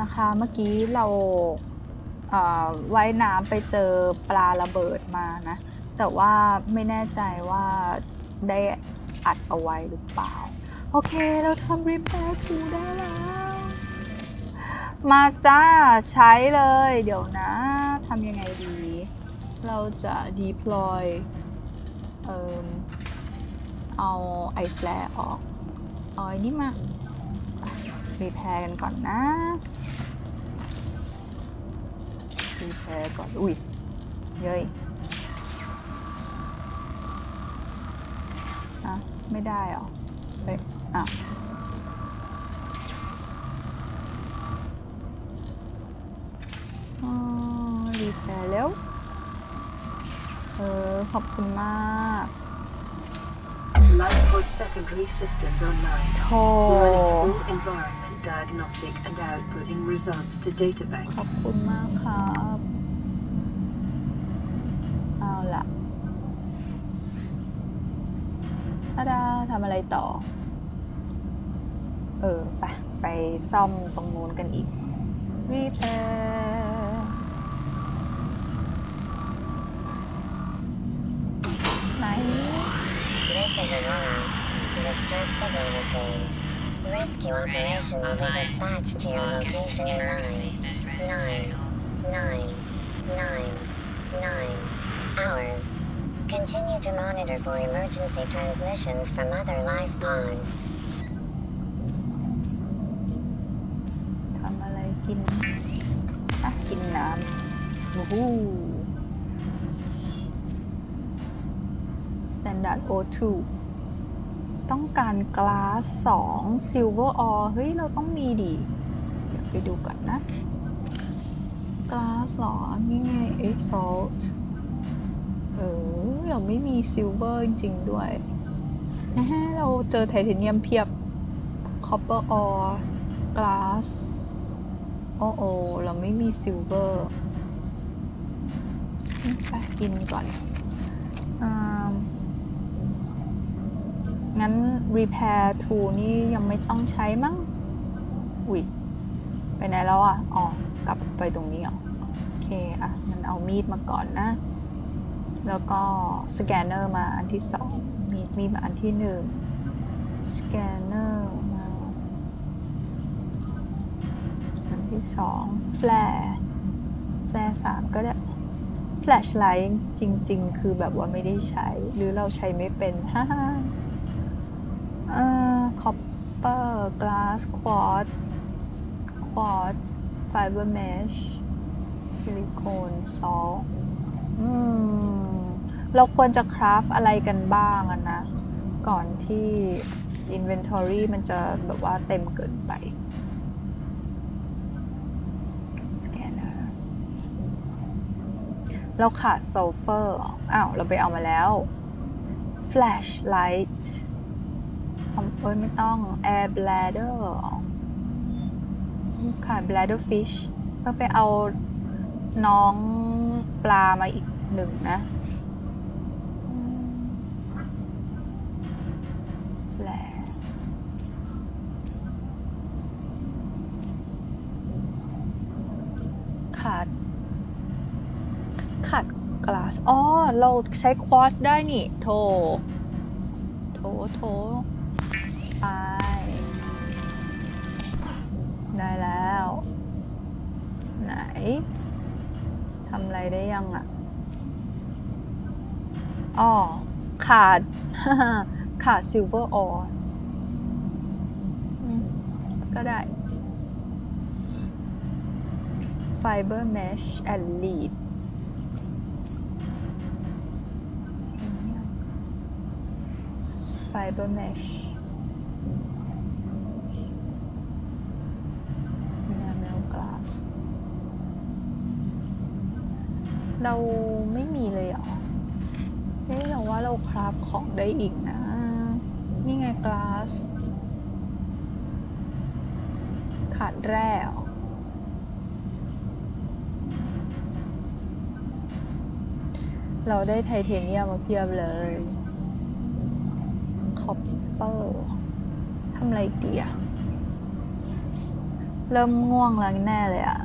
นะคะ เมื่อกี้เราว่ายน้ำไปเจอปลาระเบิดมานะ แต่ว่าไม่แน่ใจว่าได้อัดเอาไว้หรือเปล่า โอเค เราทำ repair to ได้แล้ว มาจ้าใช้เลย เดี๋ยวนะทำยังไงดี เราจะ deploy เอ่มเอาไอแฟร์ออก เอาไอ้นี่มา รีแพร์กันก่อนนะรีแพร์ก่อน อุ้ย เย้ยอะ ไม่ได้เหรอ เฮ้ย อะรีแพร์แล้ว เออ ขอบคุณมาก Lifepod secondary systems online. โท Running full environment diagnostic and outputting results to databank. ขอบคุณมากครับ เอาละทาดาทำอะไรต่อ เออ ไป ไปซ่อมตรงนู้นกันอีก รีแพร์ไหน This is Aurora. Distress signal received. Rescue operation will be dispatched to your location in nine, nine, nine, nine, nine hours. Continue to monitor for emergency transmissions from other life pods. ทำอะไรกิน อ่ะ กินน้ำวู้ฮู้ Standard O2 ต้องการกลาสสอง Silver Ore เฮ้ย เราต้องมีดิเดี๋ยวไปดูก่อนนะกลาสหรอ นี่ไง Exalt เออ เราไม่มี Silver จริงๆด้วยนะฮะเราเจอไทเทเนียมเพียบ Copper Ore Glass โอ้โอเราไม่มี Silver ไปกินก่อนอ่า งั้น repair tool นี่ยังไม่ต้องใช้มั้งอุ๊ยไปไหนแล้วอะ อ๋อ กลับไปตรงนี้เหรอโอเค อะงั้นเอามีดมาก่อนนะ แล้วก็สแกนเนอร์มาอันที่สอง มีดมีดมาอันที่หนึ่งสแกนเนอร์มาอันที่สองแฟลร์แฟลร์สามก็ได้แฟลชไลท์จริง ๆ คือแบบว่าไม่ได้ใช้ หรือเราใช้ไม่เป็นฮ่าฮ่า เอ่อคอปเปอร์กลาสควอตซ์ควอตซ์ไฟเบอร์เมชซิลิโคนซอลอืม เราควรจะคราฟอะไรกันบ้างอะนะ ก่อนที่ Inventory มันจะแบบว่าเต็มเกินไปสแกนเนอร์เราขาดโซเฟอร์อ้าว เราไปเอามาแล้ว flashlight ทำเอ้ยไม่ต้อง air bladder ขาด bladder fish ก็ไปเอาน้องปลามาอีกหนึ่งนะอืม flash ขาด ขาดกลาส อ๋อ เราใช้ควอสได้นี่ โถ โถ โถ ไป ได้แล้ว ไหนทำอะไรได้ยังอะอ๋อขาด ขาดซิลเวอร์ออร์ก็ได้ Fiber Mesh and Lead Fiber Mesh แนวแนวกลาส เราไม่มีเลยเหรอเฮ้ยเราว่าเราคราฟของได้อีกนะ นี่ไงกลาส ขาดแร่เราได้ไทเทเนียมมาเพียบเลยคอปเปอร์ทำไรดีอะเริ่มง่วงแล้วแน่เลยอะ